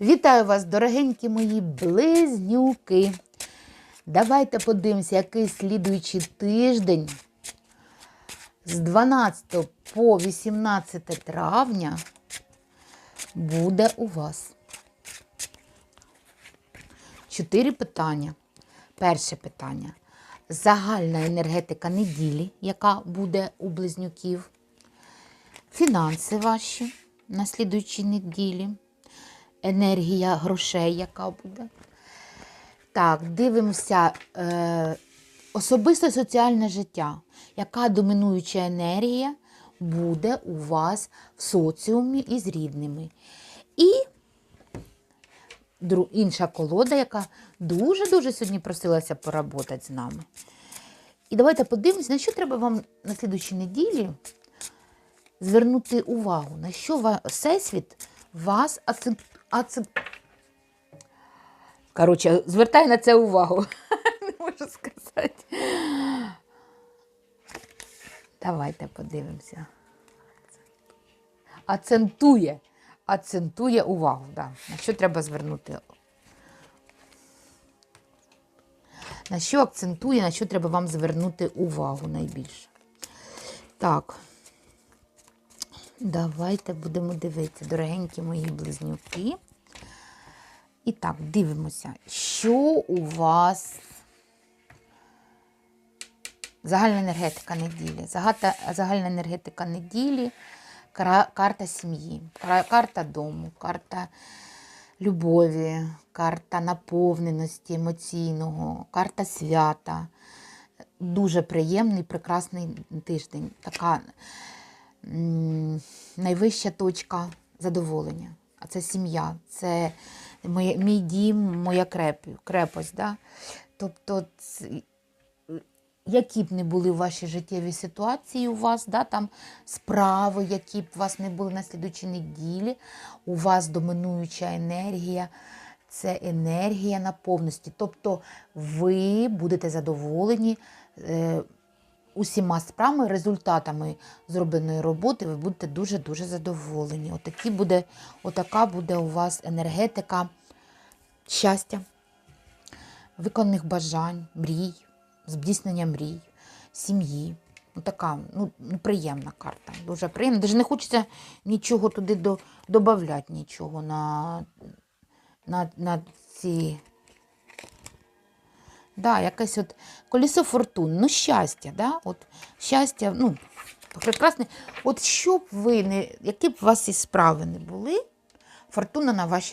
Вітаю вас, дорогенькі мої близнюки. Давайте подивимося, який слідуючий тиждень з 12 по 18 травня буде у вас. Чотири питання. Перше питання. Загальна енергетика неділі, яка буде у близнюків. Фінанси ваші на слідуючій неділі. Енергія грошей, яка буде. Так, дивимося е, особисте соціальне життя. Яка домінуюча енергія буде у вас в соціумі із рідними? І інша колода, яка дуже-дуже сьогодні просилася поработати з нами. І давайте подивимося, на що треба вам на слідуючій неділі звернути увагу, на що Всесвіт вас ацеп... ацеп... Коротше, звертай на це увагу. Не можу сказати. Давайте подивимося. Акцентує. Акцентує увагу. Да. На що треба звернути? На що акцентує, на що треба вам звернути увагу найбільше? Так. Давайте будемо дивитися, дорогенькі мої близнюки. І так, дивимося, що у вас загальна енергетика неділі. Загальна енергетика неділі, карта сім'ї, карта дому, карта любові, карта наповненості емоційного, карта свята. Дуже приємний, прекрасний тиждень. Така найвища точка задоволення. А це сім'я, це моє, мій дім, моя креп, крепость. Да? Тобто, які б не були ваші життєві ситуації у вас, да, там справи, які б у вас не були на слідучій неділі, у вас домінуюча енергія. Це енергія наповності. Тобто ви будете задоволені е, усіма справами, результатами зробленої роботи, ви будете дуже-дуже задоволені. Отакі буде, отака буде у вас енергетика щастя, виконаних бажань, мрій, здійснення мрій, сім'ї. Така ну, приємна карта. Дуже приємна. Даже не хочеться нічого туди до, додавати, нічого на, на, на ці. Да, якесь от колесо фортун, ну щастя, да? от щастя, ну, прекрасне. От що б ви не, які б у вас і справи не були, фортуна на вашій